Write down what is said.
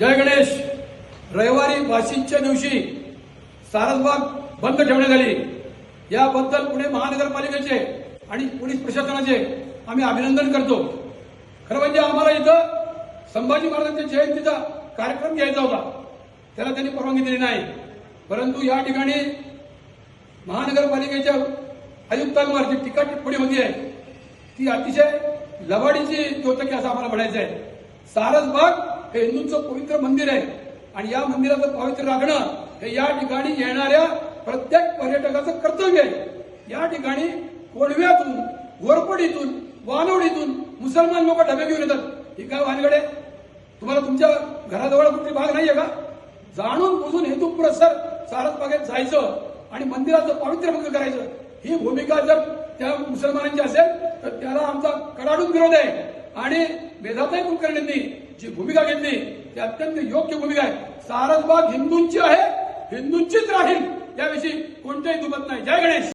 जय गणेश. रविवारी वाशिंच्या दिवशी सारसबाग बंद ठेवण्यात आली. याबद्दल पुणे महानगरपालिकेचे आणि पोलीस प्रशासनाचे आम्ही अभिनंदन करतो. खरं म्हणजे आम्हाला इथं संभाजी महाराजांच्या जयंतीचा कार्यक्रम घ्यायचा होता. त्याला त्यांनी परवानगी दिली नाही. परंतु या ठिकाणी महानगरपालिकेच्या आयुक्तांवर जी टीका टिप्पणी होती आहे ती अतिशय लबाडीची द्योतकी असं आम्हाला म्हणायचं आहे सारसबाग हे हिंदूंचं पवित्र मंदिर आहे. आणि या मंदिराचं पवित्र राखणं हे या ठिकाणी येणाऱ्या प्रत्येक पर्यटकाचं कर्तव्य आहे. या ठिकाणी कोळव्यातून घोरपडीतून वानवडीतून मुसलमान लोक डबे घेऊन येतात. ही काय वानगडे तुम्हाला तुमच्या घराजवळ कुठली भाग नाहीये का? जाणून बुजून हेतुपुरस्सर सारसबागेत जायचं आणि मंदिराचं पावित्र्य भंग करायचं. ही भूमिका जर त्या मुसलमानांची असेल तर त्याला आमचा कडाडून विरोध आहे. आणि मेधाताई कुलकर्णींनी जी भूमिका घेतली ती अत्यंत योग्य भूमिका आहे. सारसबाग हिंदूंची आहे हिंदूंचीच राहील याविषयी कोणत्याही दुमत नाही. जय गणेश!